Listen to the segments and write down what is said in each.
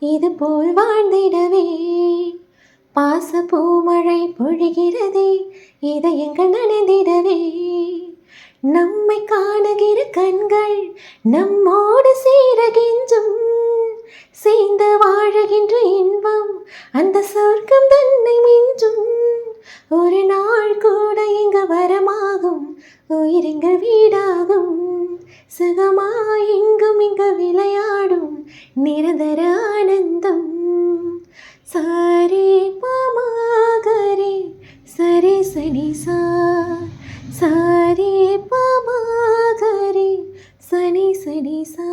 இது போல் வாழ்ந்திடவே. பாச பூமழை பொழிகிறதே இதயங்கள் நனைந்திடவே. நம்மை காணுகிற கண்கள் நம்மோடு சீரகின்றும் சேர்ந்து வாழுகின்ற இன்பம் அந்த சொர்க்கம் தன்னை மிஞ்சும். ஒரு நாள் கூட இங்கு வரமாகும் உயிரெங்கள் வீடாகும். சுகமாய் இங்கும் இங்கு விளையாடும் நிரந்தர ஆனந்தம். சாரே பமாகரே சரி சனி சா சாரே பமாகரே சனி சனி சா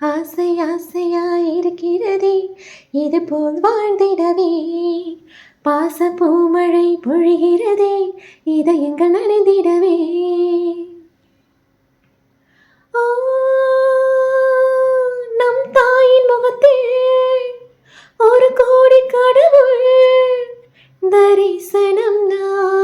ஆசை ஆசையாயிருக்கிறதே இது போல் வாழ்ந்திடவே. பாச பூமழை பொழிகிறதே இதயங்கள் நனைந்திடவே. நம் தாயின் முகத்தில் ஒரு கோடி கடவுள் தரிசனம் நான்.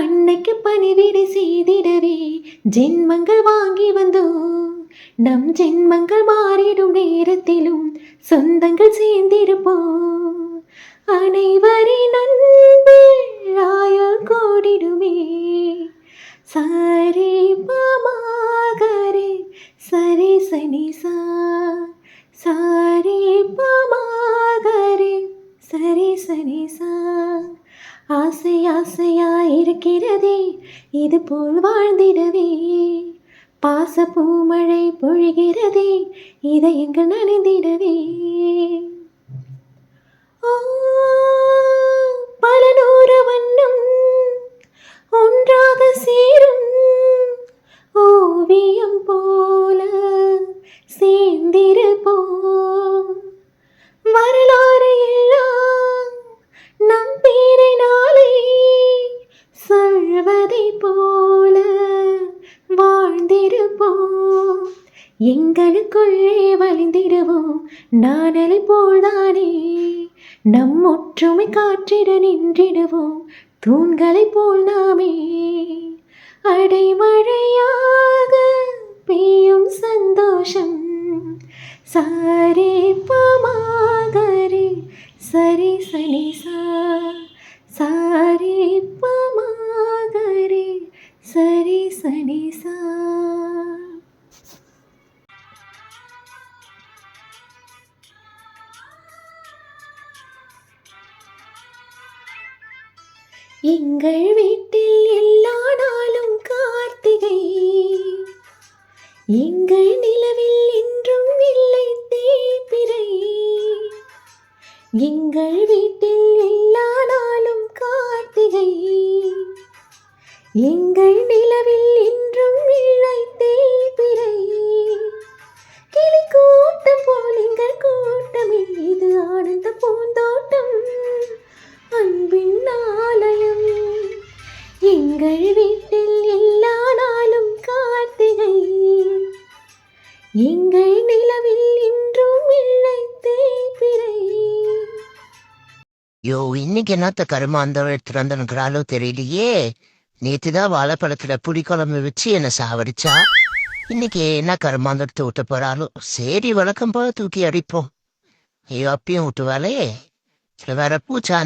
அன்னைக்கு பணிவிடை செய்திடவே ஜென்மங்கள் வாங்கி வந்தோம். நம் ஜென்மங்கள் மாறிடும் நேரத்திலும் சொந்தங்கள் சேர்ந்திருப்போம். அனைவரின் அன்பில் ஆயுள் கோடிடுமே. சாரே பமாகரே சரி சனி சா இருக்கிறதே இது போல் வாழ்ந்திடவே. பாச பூமழை பொழிகிறதே இதயங்கள் நனைந்திடவே. எங்களுக்குள்ளே வலிந்திடுவோம் நானலை போல்தானே? நம் ஒற்றுமை காற்றிட நின்றிடுவோம். தூண்களை போல் நாமே. அடைமழையாக பெய்யும் சந்தோஷம். சாரே பமாகரே. சரி சனி சா எங்கள் வீட்டில் எல்லா நாளும் கார்த்திகை. எங்கள் நிலவில் என்றும் இல்லை தேய்பிரை. எங்கள் வீட்டில் எல்லா நாளும் கார்த்திகை. எங்கள் நிலவில் என்றும் இல்லை எங்கள் நிலவில் இன்றும் இல்லை யோ இன்னைக்கு என்னத்த கருமாந்தம் எடுத்துட்டு வந்துருக்கிறாளோ தெரியலையே. நேத்து தான் வாழைப்பழத்துல புளிக்குழம்பு வச்சு என்ன சாவடிச்சா. இன்னைக்கு என்ன கருமாந்தரத்தை விட்ட போறாளோ? சரி வழக்கம் போல தூக்கி அடிப்போம். ஐயோ அப்பயும் விட்டுவாளே சில வேற பூச்சா